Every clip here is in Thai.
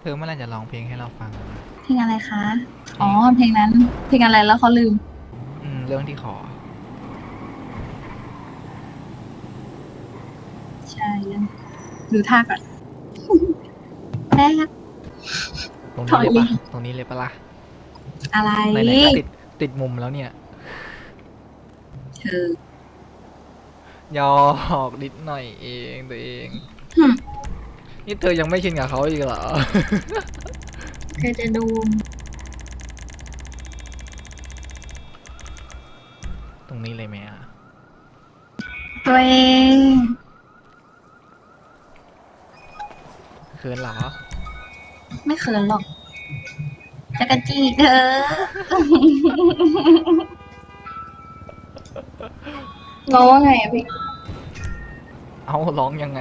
เธอเมื่อไหรจะร้องเพลงให้เราฟังเพลงอะไรคะ อ๋อ เพลงนั้น เพลงอะไรแล้วเขาลืม อืม เรื่องที่ขอ ใช่ยังดูท่าก่อนแม่ตรงถนี้อยเลยเลปะยตรงนี้เลยปะล่ะอะไร ไหนๆก็ติดติดมุมแล้วเนี่ย เธอยอกนิดหน่อยเองตัวเอง หึ นี่เธอยังไม่ชินกับเขาอีกเหรอ เธอจะดูตรงนี้เลยไหมอะ ตัวเองเขินเหรอ ไม่เขินหรอกจักรจีเธอ ร้องว่าไงอะพี่ เอาร้องยังไง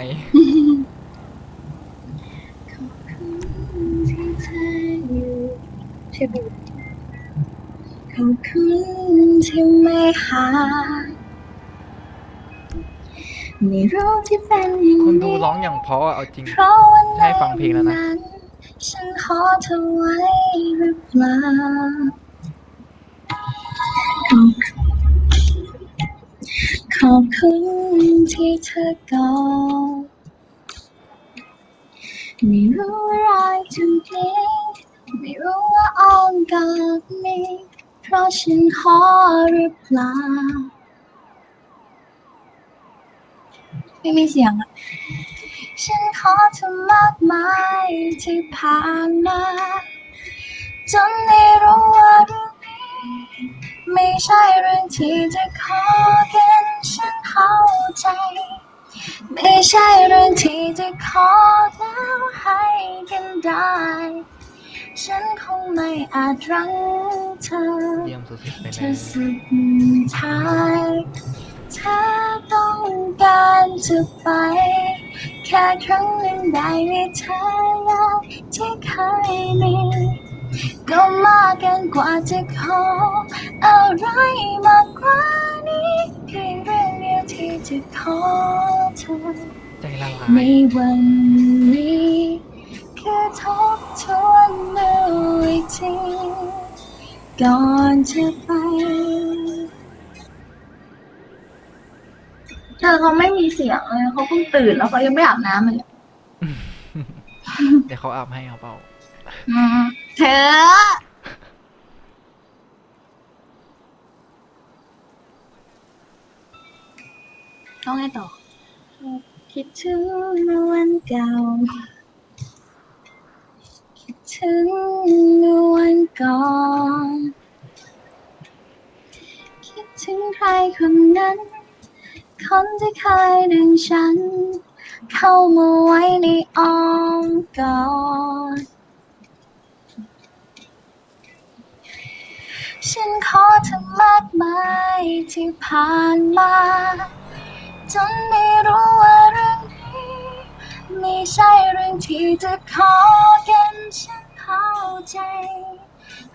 ใช่ปุ๊ขอบคุณที่ไม่หาไม่รู้ที่เป็นอย่างคนดูนี้ร้องอย่างเพราะอะเอาจริง เพราะวันจะให้ฟังเพลงแล้วนะฉันขอเธอไว้หรือเปล่าขอบคุณที่เธอกอดไม่รู้ว่ารอยจุดนี้ ไม่รู้ว่าอ้อมกอดนี้ เพราะฉันขอหรือเปล่า ไม่มีเสียงอะฉันขอเธอมากมายที่ผ่านมาจนได้รู้ว่าเรื่องนี้ไม่ใช่เรื่องที่จะขอกันฉันเข้าใจ ไม่ใช่เรื่องที่จะขอแล้วให้กันได้ ฉันคงไม่อาจรั้งเธอเยี่ยมสุดๆไปเลเธยอสุดท้ายเธอต้องการจะไป แค่ครั้งหนึ่งได้มีเธอแล้วที่เคยมีก็มากเกินกว่าจะขออะไรมากกว่านี้เพียงเรื่องเดียวที่จะขอเธอใจละลาในยวันนี้คือทบทวน ก่อนจะไป เธอเขาไม่มีเสียงเลยเขาเพิ่งตื่นแล้วเขายังไม่อาบน้ำเลยเดี๋ยวเขาอาบให้เอาเปล่าอืมเธอ ต้องไงต่อ คิดถึงเมื่อวันเก่าคิด ถึงวันก่อน คิดถึงใครคนนั้น คนที่เคยดึงฉัน เข้ามาไว้ในอ้อมกอดฉันขอเธอมากมายที่ผ่านมา จนไม่รู้ ไม่ใช่เรื่องที่จะขอกันฉันเข้าใจ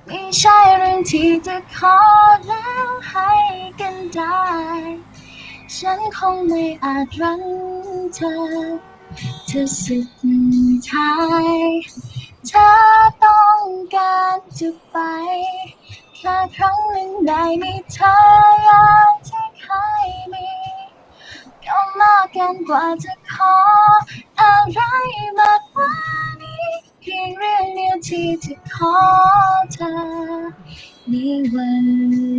ไม่ใช่เรื่องที่จะขอแล้วให้กันได้ ฉันคงไม่อาจรั้งเธอเธอสุดท้ายเธอต้องการจะไปแค่ครั้งหนึ่งได้มีเธออย่างที่เคยมี ก็มากเกินกว่าจะขอ อะไรมากกว่านี้เพียงเรื่องเดียวที่จะขอเธอในวัน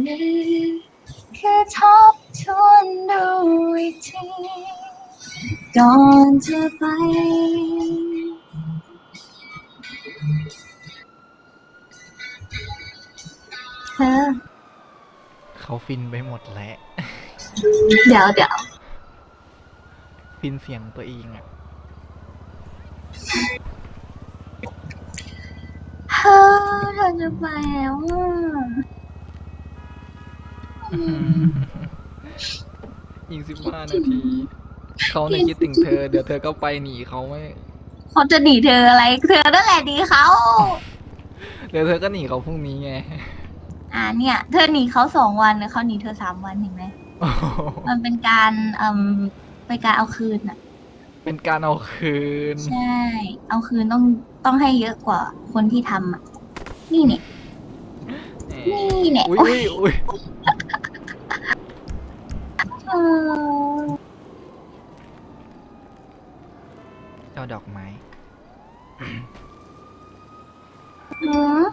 นี้คือทบทวนดูอีกทีก่อนจะไปเธอเขาฟินไปหมดแล้ว เดี๋ยวเดี๋ยว ฟินเสียงตัวเองอะเธอเธอจะไปแล้วอะอีกสิบห้านาที เขาในยคิดถึงเธอ เดี๋ยวเธอก็ไปหนีเขาไม่ เขาจะหนีเธออะไร เธอนั่นแหละดีเขา เดี๋ยวเธอก็หนีเขาพรุ่งนี้ไงอ่าเนี่ย เธอหนีเขาสองวันเนี่ยเขาหนีเธอสามวันเห็นไหมมันเป็นการเอ่ม เป็นการเอาคืนอะ เป็นการเอาคืน ใช่ เอาคืนต้องต้องให้เยอะกว่าคนที่ทำอะ นี่เนี่ย นี่เนี่ยอุ้ยอุ้ยอุ้ยเออเจ้าดอกไม้ หือ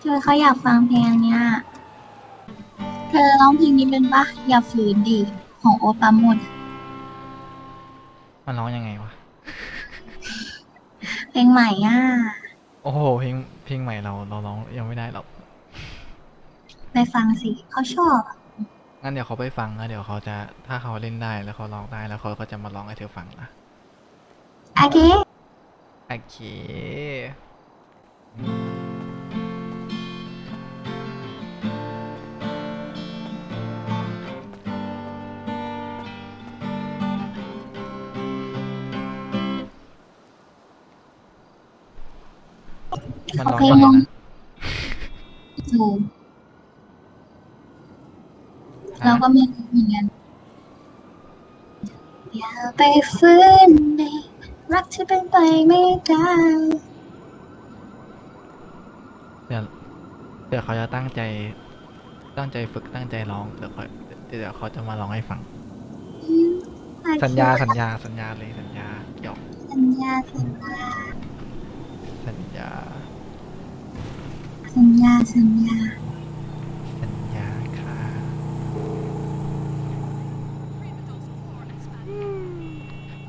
เธอเขาอยากฟังเพลงเนี้ยเธ อร้องเพลงนี้เป็นปะอย่าฝืนดีของโอปาโมดมันร้องยังไงวะ เพลงใหม่อะโอ้โห เพลง เพลงใหม่เราเราร้องยังไม่ได้หรอก ไปฟังสิเขาชอบอะงั้นเดี๋ยวเขาไปฟังแล้วเดี๋ยวเขาจะ ถ้าเขาเล่นได้แล้วเขาร้องได้แล้วเขาก็จะมาร้องให้เธอฟังนะ โอเค โอเค มันร้องยังไงนะถูกเราก็ไม่รู้เหมือนกันอย่าไปฝืนในรักที่เป็นไปไม่ได้เดี๋ยวเดี๋ยวเขาจะตั้งใจ ตั้งใจฝึกตั้งใจร้องเดี๋ยวเขาเดี๋ยวเขาจะมาร้องให้ฟังสัญญาสัญญาสัญญาเลยสัญญาหยอกสัญญาสัญญา สัญญา สัญญา สัญญา สัญญาค่ะ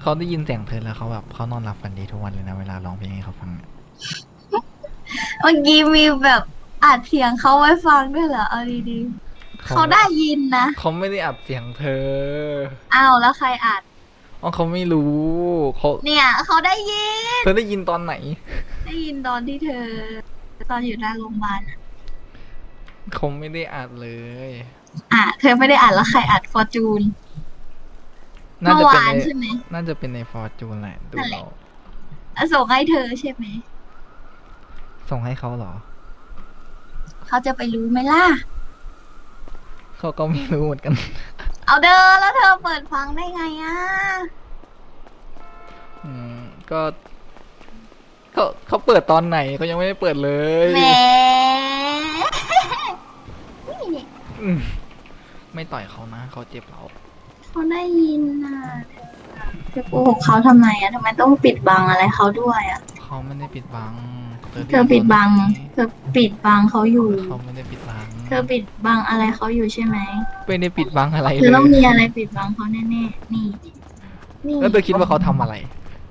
เขาได้ยินเสียงเธอแล้วเขาแบบเขานอนหลับฝันดีทุกวันเลยนะเวลาร้องเพลงให้เขาฟังอะเมื่อกี้มีแบบอัดเสียงเขาไว้ฟังด้วยเหรอ เอาดีๆเขาได้ยินนะเขาไม่ได้อัดเสียงเธออ้าวแล้วใครอัด อ๋อเขาไม่รู้เขาเนี่ยเขาได้ยิน เธอได้ยินตอนไหน ได้ยินตอนที่เธอ ตอนอยู่หน้าโรงพยาบาลอะเขาไม่ได้อัดเลย อะเธอไม่ได้อัดแล้วใครอัดฟอร์จูน น่าเมื่จะอเป็นวานในใช่ไหม น่าจะเป็นในฟอร์จูนแหละดูนั่นแหละเราอะส่งให้เธอใช่ไหม ส่งให้เขาเหรอ เขาจะไปรู้ไหมล่ะ เขาก็ไม่รู้เหมือนกัน เอาเด้อแล้วเธอเปิดฟังได้ไงอะ อืมก็ เขาเขาเปิดตอนไหนเขายังไม่ได้เปิดเลยแหมนี่เนี่ยอืมไม่ต่อยเขานะเขาเจ็บเราเขาได้ยินน่ะเธอโกหกเขาทำไมอะทำไมต้องปิดบังอะไรเขาด้วยอะ เขาไม่ได้ปิดบังเธอปิดบังเธอปิดบังเขาอยู่ เขาไม่ได้ปิดบัง เธอปิดบังอะไรเขาอยู่ใช่ไหมไม่ได้ปิดบังอะไรเธเลอยต้องมีอะไรปิดบังเขาแน่ๆนี่นี่แล้วเธอคิดว่าเขาทำอะไร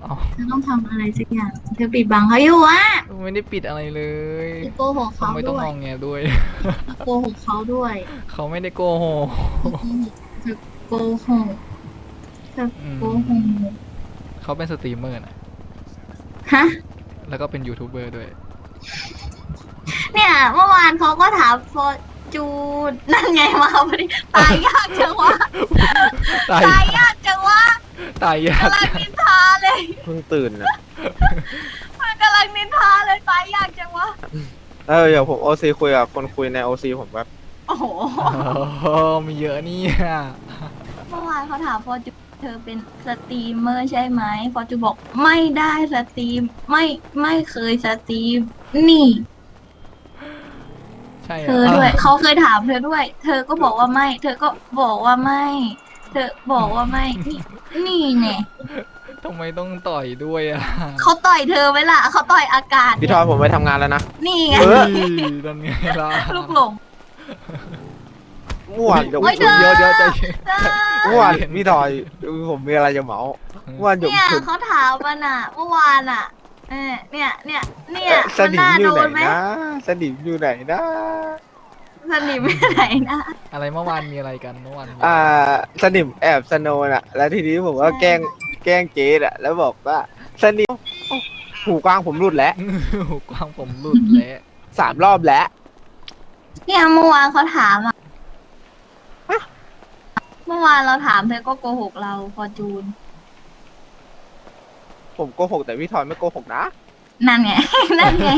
อ๋อเธอต้องทำอะไรสักอย่าง เธอปิดบังเขาอยู่อะไม่ได้ปิดอะไรเลยเธอโกหกเขาเขาไม่ต้องด้วงยองแงด้วย โกหกเขาด้วยเขาไม่ได้โกหกเธอโกหกเธออืมโกหกเขาเป็นสตรีมเมอร์นะฮะ แล้วก็เป็นยูทูบเบอร์ด้วย เนี่ยเมื่อวานเขาก็ถามฟอร์จูนนั่นไงมาพอดีตายยากจังวะตายตายยากจังวะตายยาก กำลังนินทาเลยเพิ่งตื่นนะมันกำลังนินทาเลยตายยากจังวะ เออเดี๋ยวผมโอซีคุยกับคนคุยในโอซีผมแบบโอ้โห โอ้มีเยอะเนี่ยเมื่อวานเขาถามฟอร์จูนเธอเป็นสตรีมเมอร์ใช่ไหมฟอร์จูนบอกไม่ได้สตรีม ไม่ไม่เคยสตรีม นี่ ใช่หรเธอด้วย เขาเคยถามเธอด้วย เธอก็บอกว่าไม่ เธอก็บอกว่าไม่ เธอบอกว่าไม่ นี่นี่ไง ทำไมต้องต่อยด้วยอะเขาต่อยเธอไว้ล่ะเขาต่อยอากาศ พี่ทอยผมไปทำงานแล้วนะ นี่ไง เออ นั่นไงล่ะลูกหลงเมื่อวานเดี๋ยวเฮ้ยเธอเดี๋ยวเดี๋ยวใจเธอเมื่อวานพี่ทอยผมมีอะไรจะเหมาเมื่อวานหยกเนี่ยชุดเขาถามมันอะเมื่อวานอะเออเนี่ยเนี่ยเนี่ยสมันนิมน่าอโดยู่ไหนนไหมนะสนิมอยู่ไหนนะ สนิมไม่ไหนนะ อะไรเมื่อวานมีอะไรกันเมื่อวานมีอ่าสนิมแอบสโนว์น่ะ แล้วทีนี้ผมก็แกล้ง แกล้งเจ๊อะแล้วบอกว่าสนิมหูกว้างผมหลุดแล้วหูกว้างผมหลุดแล้วสามรอบแล้ว เนี่ยเมื่อวานเขาถามอะเมื่อวานเราถามเธอก็โกหกเราฟอร์จูน ผมโกหกแต่พี่ทอยไม่โกหกนะ นั่นไง นั่นไง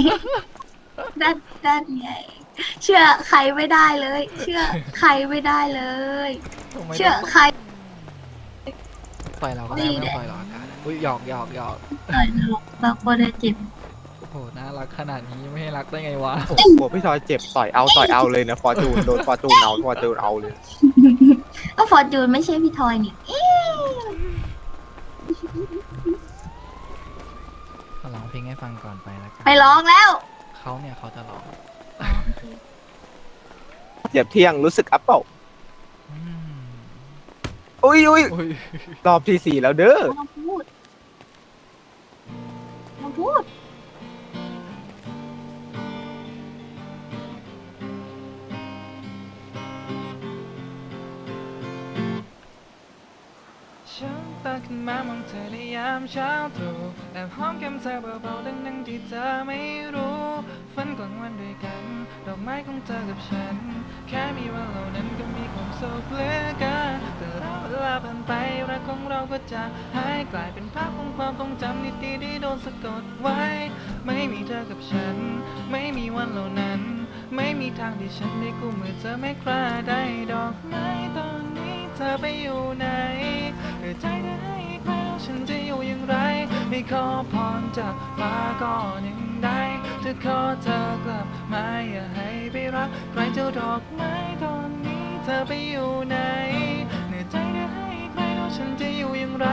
นั่นนั่นไง เชื่อใครไม่ได้เลย เชื่อใครไม่ได้เลย ทำไมเชื่อต้องใคร ต่อยเราก็ได้ไม่ต้องต่อยเราอาการอุ้ยหยอกหยอกหยอกต่อยเราเราควรจะเจ็บโอ้โหน่ารักขนาดนี้ไม่ให้รักได้ไงวะโอ้โหพี่ทอยเจ็บต่อยเอาต่อยเอาเลยนะฟอร์จูนโดนฟอร์จูนเอาฟอร์จูนเอาเลยก็ฟอร์จูนไม่ใช่พี่ทอยนี่เอ๊ะก็ร้องเพลงให้ฟังก่อนไปแล้วกันไปร้องแล้วเขาเนี่ยเขาจะร้องเจ็บเที่ยงรู้สึกอัปเปล่าอืม อุ้ยอุ้ยอุ้ยรอบที่สี่แล้วเด้อมาพูดมาพูด ตื่นขึ้นมามองเธอในยามเช้าตรู่แอบหอมแก้มเธอเบาๆดังนั้นที่เธอไม่รู้ฝันกลางวันด้วยกัน ดอกไม้ของเธอกับฉัน แค่มีวันเหล่านั้นก็มีความสุขเหลือเกันแต่แล้วเวลาผ่านไปรักของเราก็จะหายกลายเป็นภาพของความทรงจำดีๆที่โดนสะกดไว้ ไม่มีเธอกับฉัน ไม่มีวันเหล่านั้น ไม่มีทางที่ฉันได้กู้มือเธอไม่กล้าได้ดอกไม้ตอนนี้เธอไปอยู่ไหน เธอใจจะให้ใครแล้วฉันจะอยู่อย่างไร ไม่ขอพรจากฟ้าก็หนึ่งได้จะขอเธอกลับมาอย่าให้ไปรัก ใครเจ้าดอกไม้ตอนนี้เธอไปอยู่ไหนเหนื่อยใจจะให้ใครแล้วฉันจะอยู่อย่างไร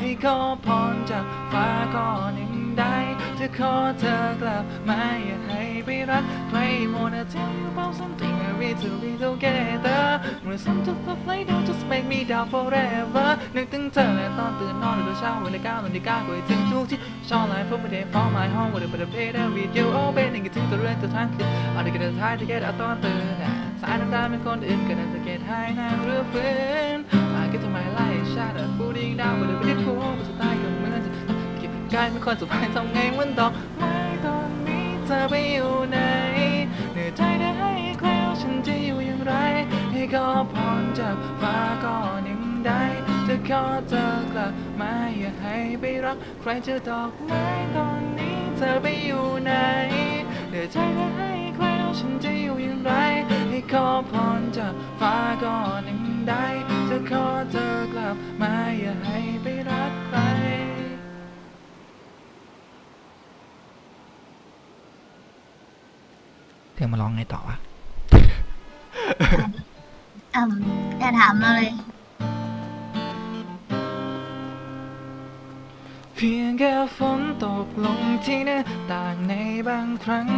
ให้ขอพรจากฟ้าก็หนึ่งได้ จะขอเธอกลับมาอย่าให้ไปรักใคร wanna tell you about something I need to be together เมื่อ some just a flight don't just make me down forever นึกถึงเธอและตอนตื่นนอนในตอนเช้าเวลาเก้านาฬิกาก็ถึงทุกที่ชอบไลฟ์ from my day from my home วันเดียวไปเพย์ได้วิดีโอเป็นนึกถึงตัวเรื่องตัวทางคืนเอาได้กันท้ายที่แกเอาตอนตื่นสายน้ำตาเป็นคนอื่นก็น่าจะเก็ตให้นางหรือฟื้น I get to my life shut up footing down วันเดียวไปที่ฟูก็จะตายก็เหมือนจะ ก็บกายเป็นคนสุดท้ายทำไงเหมือนดอกไม้ตอนนี้เธอไปอยู่ไหนเหนื่อยใจได้ให้ใครแล้วฉันจะอยู่อย่างไรให้ขอพรจากฟ้าก็หนึ่งได้จะขอเธอกลับมาอย่าให้ไปรัก ใครจอดอกไม้ตอนนี้เธอไปอยู่ไหนเหนื่อยใจได้ให้ครแล้วฉันจะอยู่อย่างไรให้ขอพรจากฟ้าก็หนึ่งได้จะขอเธอกลับมาอย่าให้ไปรักใคร เธอมาร้องไงต่อวะอ่าอย่าถามมาเลย เพียงแค่ฝนตกลงที่หน้าต่างในบางครั้ง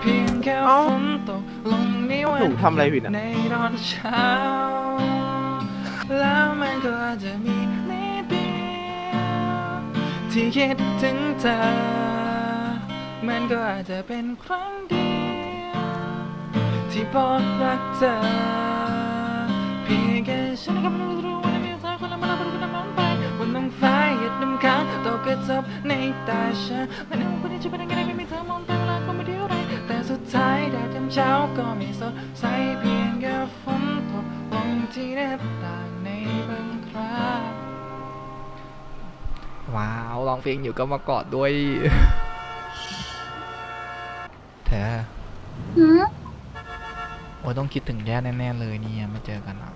เพียงแค่ฝนตกลงในวัหนูนทำอะไรผิดอะในตอนเช้า แล้วมันก็อาจจะมีนิดเดียวที่คิดถึงเธอ มันก็อาจจะเป็นครั้งเดียว ที่บอกรักเธอเพียงแค่ฉันก็ไม่รู้ว่าจะมีเธอคนละมาแล้วก็นำมันไปบนน้ำฟ้าหยดน้ำค้างตกกระทบในตาฉันไม่รู้ว่าจะเป็นยังไงไม่มีเธอมองตาเวลาก็ไม่เดียวไรแต่สุดท้ายแดดยามเช้าก็ไม่สดใสเพียงแค่ฝนตกลงที่หน้าต่างในบางคราว้าวร้องเพลงอยู่ก็มากอดด้วย เธอหืมโอ้ยต้องคิดถึงแย่แน่ๆเลยเนี่ยมาเจอกันอะ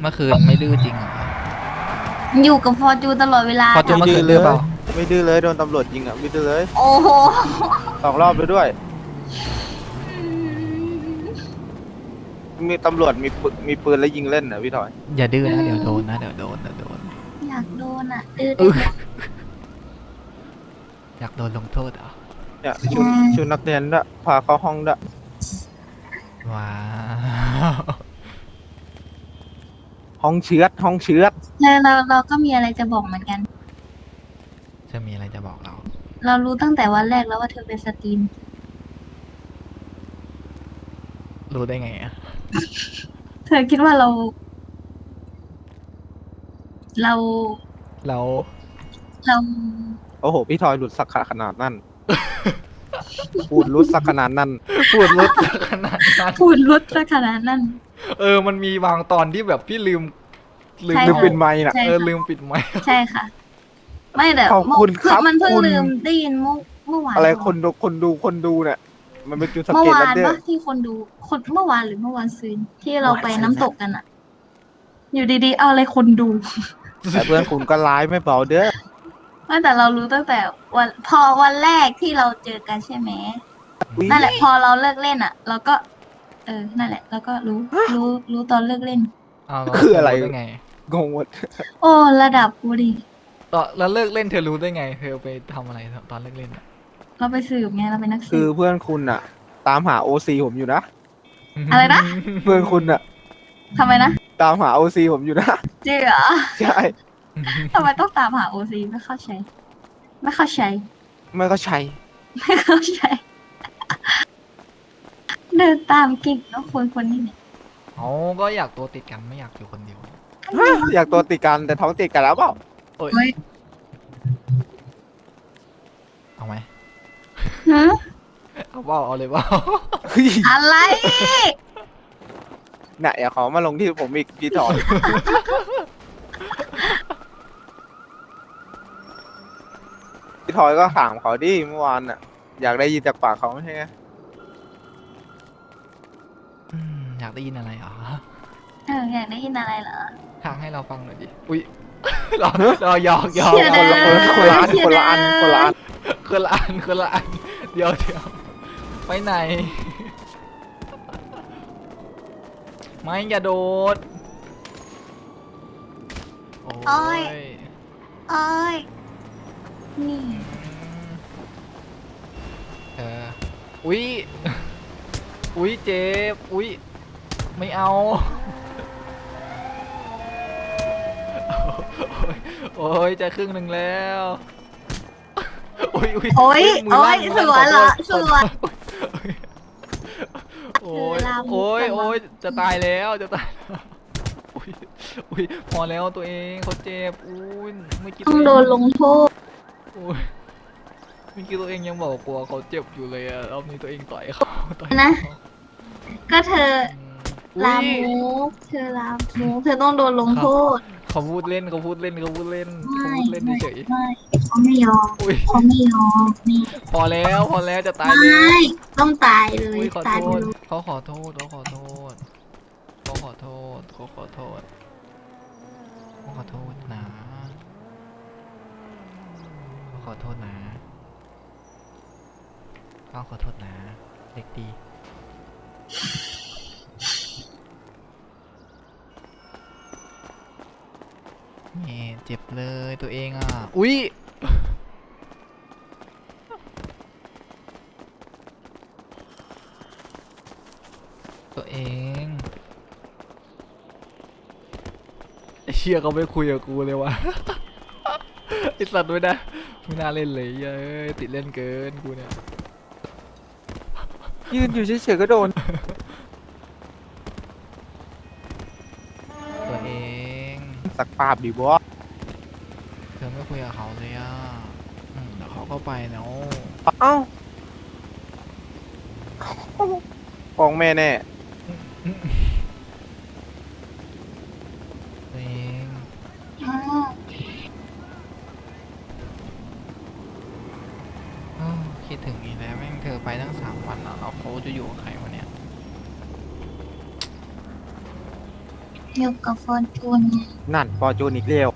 เมื่อคืนไม่ดื้อจริงเหรออยู่กับฟอร์จูนตลอดเวลา พอจูนไม่เมื่อดื้คือนเลดื้อยเปล่าไม่ดื้อเลยโดนตำรวจยิงอะไม่ดื้อเลยโอ้โหสองรอบไปด้วย มีตำรวจมีปืนมีปืนแล้วยิงเล่นนะพี่ถอย อย่าดื้อนะเดี๋ยวโดนนะเดี๋ยวโดนเดี๋ยวโดนอยากโด นอะดื้อเอได้อไหมอยากโดนลงโทษเหรอเนี่ยชุดชุดนักเรียนด้วยพาเข้าห้องด้วยว้าวห้องเชื้อดห้องเชื้อดแล้วเราเราก็มีอะไรจะบอกเหมือนกัน จะมีอะไรจะบอกเรา เรารู้ตั้งแต่วันแรกแล้วว่าเธอเป็นสตรีม รู้ได้ไงอะเธอคิดว่าเรา เรา เราเราโอ้โห พี่ทอยหลุดสักขนาดนั้นพูดรุดสักขนาดนั้นพูดลดขนาดนั้นพูดรุดซะขนาดนั้น เออ มันมีบางตอนที่แบบพี่ลืม ลืมใช่ลืมเป็นไม้น่ะ ใช่เออค่ะลืมปิดไมค์ ใช่ค่ะ ไม่แต่ขอบคุณครับ มันเพิ่งคุณลืมได้ยินเมื่อเมื่อวานอะไรคนดูคนดูคนดูเนี่ยมันเป็นจุดสังเมื่อเกตวาแล้วนเด้อปะที่คนดูคนเมื่อวานหรือเมื่อวานซืนที่เราไปเมื่อวานซืนน้ำตกกันอะอยู่ดีๆ เอาอะไรคนดู แต่เพื่อนคุณก็ร้ายไม่เบาเด้อไม่แต่เรารู้ตั้งแต่วันพอวันแรกที่เราเจอกันใช่ไหมอุ๊ยนั่นแหละพอเราเลิกเล่นอะ เราก็ เออนั่นแหละ แล้วก็รู้รู้รู้ตอนเลิกเล่นเอาเราคืออะไร เธด้ไงงงหมดโอ้ระดับกูดิตอนแล้วเลิกเล่นเธอรู้ได้ไง เธอไปทำอะไรตอนเลิกเล่นอะเราไปสืบไงเราเป็นนักสืคือบ เพื่อนคุณอะตามหาโอซีผมอยู่นะ อะไรนะ เพื่อนคุณอะทำไมนะ ตามหาโอซีผมอยู่นะ จริงเหรอใช่ ทำไมต้องตามหาโอซีไม่เข้าใจ ไม่เข้าใจ ไม่ก็ใช่ไม่เข้าใจ เดินตามกิ่งแล้วคนคนนี้เนี่ยเขาก็อยากตัวติดกันไม่อยากอยู่คนเดียวอยากตัวติดกันแต่ท้องติดกันแล้วเปล่าโอ้ยเฮ้ยเอาไหมหือเอาเปล่าเอาเลยเปล่า เฮ้ยอะไร น่ะอย่าเขามาลงที่ผมอีกพี่ถอยพี่ถอยก็ถามเขาดิเมื่อวานอะอยากได้ยินจากปากเขาไม่ใช่ไงอืมอยากได้ยินอะไรเหรอเอออยากได้ยินอะไรเหรอ ทางให้เราฟังหน่อยดิ อุ้ย เราเราหยอกหยอกเชื่อคนละเอคนละคนละอันคนละอันคนละอันคนละอันคนละอันเดี๋ยวเดี๋ยวไปไหน ไม่อย่าโดด โอ้ยเอ้ย นี่ เอออุ้ยอุ้ยเจ็บ อุ้ยไม่เอา โอ้ยจะครึ่งหนึ่งแล้วโอ้ยโอ้ยมืโอ้ยลั่นสมืวยนเหรอขโทษสวยโอ้ยเว ลามุกโอ้ยจังวะโอ้ยจะตายแล้วจะตายแล้วอุ้ยอุ้ยพอแล้วตัวเองเขาเจ็บอุ้ยไม่คิดต้องโดนลงโทษโอ้ยเมื่อกี้ตัวเองยังบอกกลัวเขาเจ็บอยู่เลยอะรอบนี้ตัวเองต่อยเขาต่อยนะเขาก็เธออืมลาอุ๊ยมุกเธอลามุกเธอต้องโดนลงโทษ เขาพูดเล่นเขาพูดเล่นเขาพูดเล่นเขาไม่พูดเล่นไม่เฉยไม่เขาไม่ยอมๆอุ้ยเขาไม่ยอมนี่พอแล้วพอแล้วจะตายไมแล้ว่ต้องตายเลยอุ้ยขอตายโทไปษเลยเขาขอโทษเขาขอโทษเขาขอโทษเขาขอโทษเขาขอโทษนะเขาขอโทษนะเขาขอโทษนะ เด็กดี นี่เจ็บเลยตัวเองอะ อุ้ยตัวเองไอเชี่ยเขาไม่คุยกับกูเลยวะไอสัตว์ไม่ได้ไม่น่าเล่นเลยเย้ยติดเล่นเกินกูเนี่ย ยืนอยู่เฉยๆก็โดน สักปาบดิบอเธอไม่คุยกับเขาเลยอะอืมเดี๋ยวเขาก็ไปแล้วเอ้าฟ้องแม่แน่ ตัวเองอืมอ้าวคิดถึงอีกแล้วแม่งเธอไปตั้งสามวันแล้วแล้วเขาจะอยู่กับใครวะเนี่ย อยู่กับฟอนจูนไงนั่นฟอร์จูนอีกเร็ว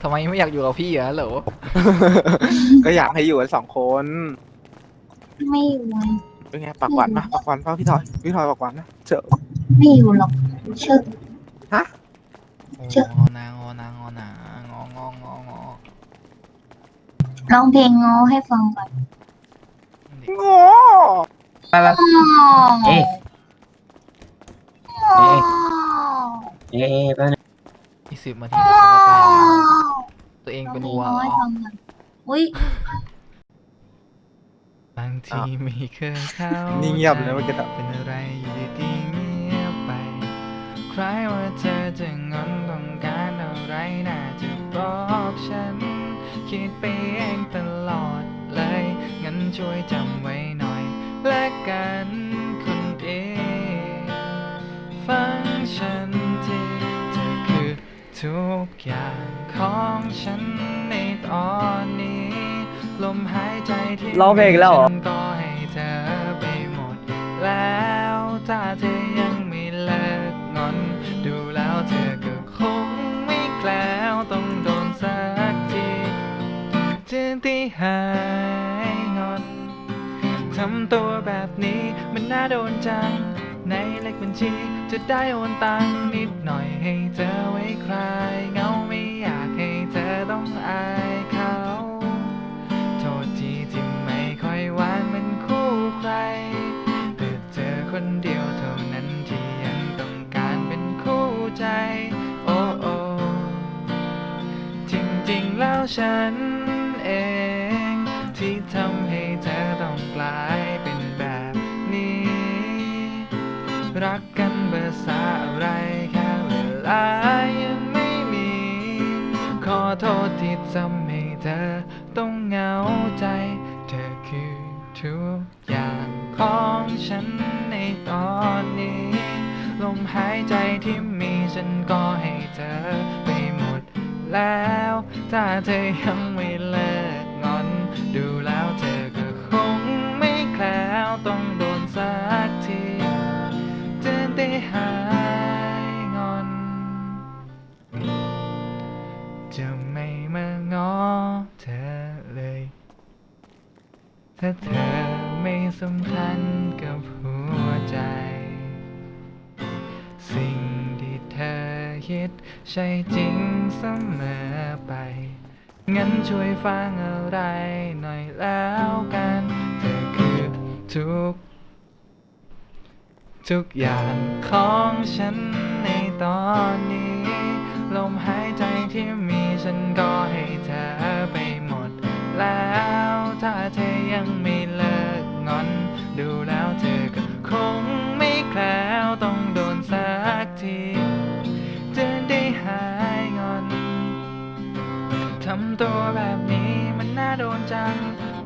ทำไมไม่อยากอยู่กับพี่อะเหรอก็อยากให้อยู่กันสองคนไม่อยู่ไงเป็นไงปากหวานปะปากหวานปะพี่ทอยพี่ทอยปากหวานนะเจอ ไม่อยู่หรอกเชื่อโอ้เชื่อ งอนางอนางอนางองององอร้องเพลงง้อให้ฟังก่อนเด็กโง่ไปไปเอ๊ะอ๋อ เอ๊ะแป๊บนึงอีกสิบนาทีเดี๋ยวเขาก็ไปแล้วตัวเองร้องเป็นเพลงวัวง้อเหรให้อฟังก่อนอุ้ยบางทีไม่เคยเข้านี่เงียบเลยเมื่อกี้อะ เป็นอะไรอยู่ดีๆเงียบไป ใครว่าเธอจะงอนต้องการอะไรน่าจะบอกฉัน คิดไปเองตลอดเลย งั้นช่วยจำไว้หน่อยและกันคน ทีเธอคือทุกอย่างขของฉันในตอนนี้ ลมหายใจที่ร้องเพลงอีกแล้วเหรอ ฉันก็ให้เธอไปหมด แล้วถ้าเธอยังไม่เลิกงอน ดูแล้วเธอก็คงไม่แคล้วต้องโดนสักทีจึงที่หายงอน ทำตัวแบบนี้มันน่าโดนจัง ในเลขบัญชี จะได้โอนตังค์นิดหน่อยให้เธอไว้คลายเงาไม่อยากให้เธอต้องอายเขา โทษทีที่ไม่ค่อยหวานมันคู่ใคร แต่เธอคนเดียวเท่านั้นที่ยังต้องการเป็นคู่ใจ โอ้โอ้จริงๆแล้วฉัน ยังไม่มี ขอโทษที่ทำให้เธอต้องเหงาใจ เธอคือทุกอย่างของฉันในตอนนี้ ลมหายใจที่มีฉันก็ให้เธอไปหมดแล้ว ถ้าเธอยังไม่เลิก ใช่จริงเสมอไป งั้นช่วยฟังอะไรหน่อยแล้วกัน เธอคือทุก ทุกอย่างของฉันในตอนนี้ ลมหายใจที่มีฉันก็ให้เธอไปหมดแล้วถ้าเธอยังไม่เลิกงอน ดูแล้วเธอก็คงไม่แคล้ำตัวแบบนี้มันน่าโดนจัง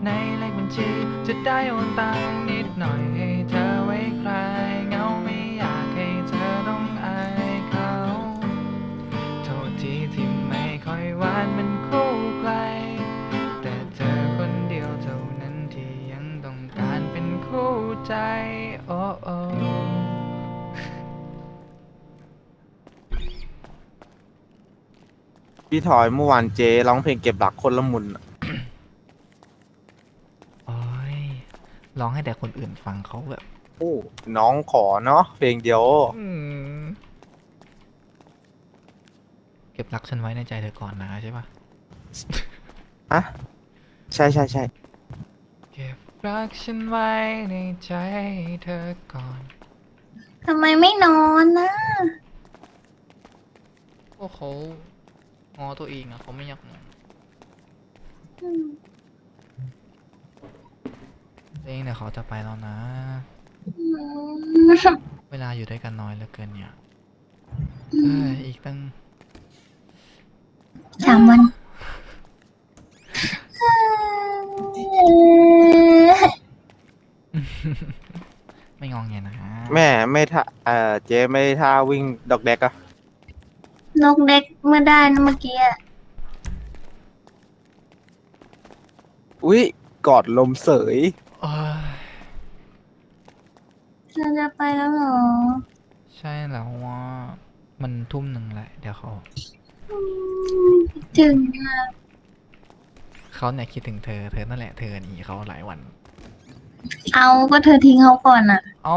ในเลขบัญชี จะได้โอนตังค์นิดหน่อยให้เธอไว้ใคลายเงาไม่อยากให้เธอต้องอายเขา โทษทีที่ไม่ค่อยหวานมันคู่ใคร แต่เธอคนเดียวเท่านั้นที่ยังต้องการเป็นคู่ใจ โอ้โอ้ พี่ถอยเมื่อวานเจร้องเพลงเก็บหลักคนละมุนอะโอ้ยร้องให้แต่คนอื่นฟังเขาแบบโอ้น้องขอเนาะเพลงเดียว อืมเก็บรักฉันไว้ในใจเธอก่อนนะใช่ปะอะใช่ใช่ใช่เก็บรักฉันไว้ในใจเธอก่อน ทำไมไม่นอนนะ โอ้เขา งอตัวเองอะเขาไม่อยากนอนอืมเองเดี๋ยวเขาจะไปแล้วนะ เวลาอยู่ด้วยกันน้อยเหลือเกินเนี่ยเอ้ยอีกตั้งสามวันไม่งองไงนะแม่ไม่ท่าเอ่อเจไม่ท่าวิ่งดอกแดกอะ นกเด็กเมื่อได้นะเมื่อกี้อะอุ้ยกอดลมเสยเอ้ยเธอจะไปแล้วเหรอใช่แล้วว่ามันทุ่มหนึ่งแหละ เดี๋ยวเขาอืมถึงอะเขาเนี่ยคิดถึงเธอ เธอนั่นแหละเธอหนีเขาหลายวัน เอาก็เธอทิ้งเขาก่อนอะเอ้า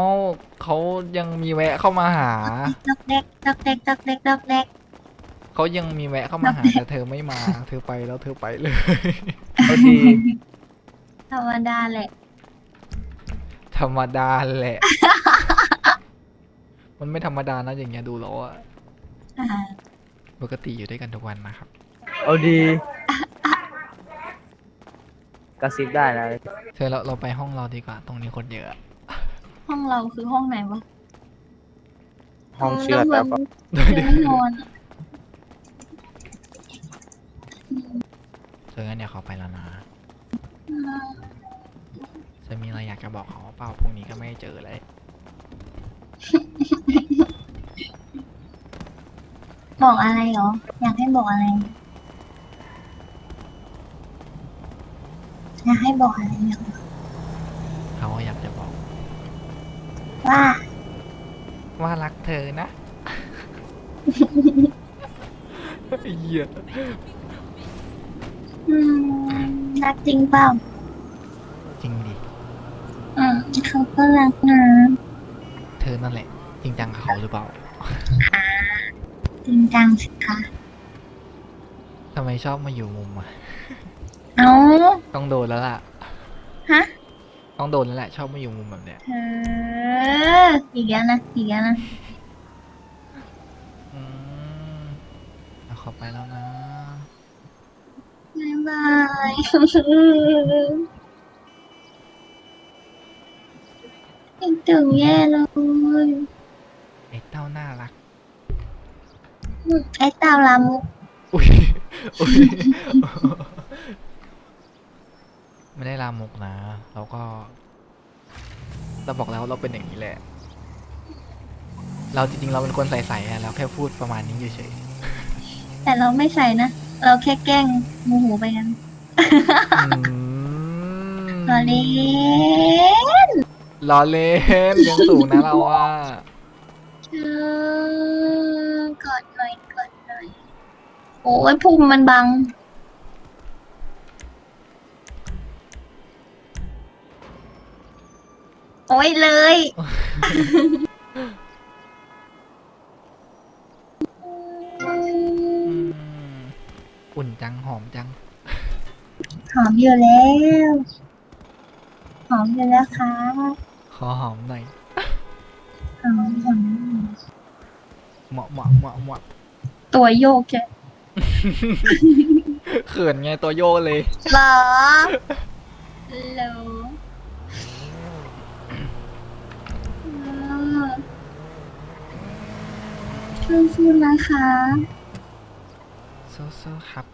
เขายังมีแวะเข้ามาหา ดอกเด็กดอกเด็กดอกเด็กดอกเด็ก เขายังมีแวะเข้ามาหาแต่เธอไม่มา เธอไปแล้วเธอไปเลยเอาดีธรรมดาแหละ ธรรมดาแหละ มันไม่ธรรมดานะอย่างเงี้ยดูแล้วอะอ่าปกติอยู่ด้วยกันทุกวันนะครับ เอาดีกระซิบได้นะเธอเราเราไปห้องเราดีกว่า ตรงนี้คนเยอะ ห้องเราคือห้องไหนวะห้องเชือดแล้วก็เธอไม่นอนอะ เอองั้นเดี๋ยวเขาไปแล้วนะจะมีอะไรอยากจะบอกเขาเปล่าพรุ่งนี้ก็ไม่เจอเลย บอกอะไรเหรอ อยากให้บอกอะไร อยากให้บอกอะไรเหรอเขาอยากจะบอก ว่า ว่ารักเธอนะ เหี้ย อืมรักจริงเปล่าจริงดิ อืมเขาก็รักนะเธอนั่นแหละ จริงจังกับเขาหรือเปล่าจริงจังสิคะทำไมชอบมาอยู่มุมอะ เอ้าต้องโดนแล้วล่ะ ฮะต้องโดนแล้วแหละ ชอบมาอยู่มุมแบบเนี้ยเธออีกแล้วนะอีกแล้วนะ อืมเอาเขาไปแล้วนะ บ๊ายบายคิดถึงแย่เลยไอ้เต้าน่ารัก ไอ้เต่าลามุกอุ้ยอุ้ยไม่ได้ลามกนะเราก็ เราบอกแล้วเราเป็นอย่างนี้แหละ เราจริงๆเราเป็นคนใสๆอะเราแค่พูดประมาณนี้เฉยแต่เราไม่ใส่นะ เราแค่แกล้งโมโหไปกันๆอืมตอเล่นล้อเล่นเลี้ยงสูงนะเราอะเออกอดหน่อยกอดหน่อย โอ้ยภูมิมันบังโอ้ยเลย อุ่นจังหอมจัง หอมอยู่แล้ว หอมอยู่แล้วค่ะขอหอมหน่อยหอมหอมเหมาะเหมาะเหมาะเหมาะตัวโยกแกเขินไงตัวโยเลยเหรอเหรอสู้ๆนะคะโซโซครับ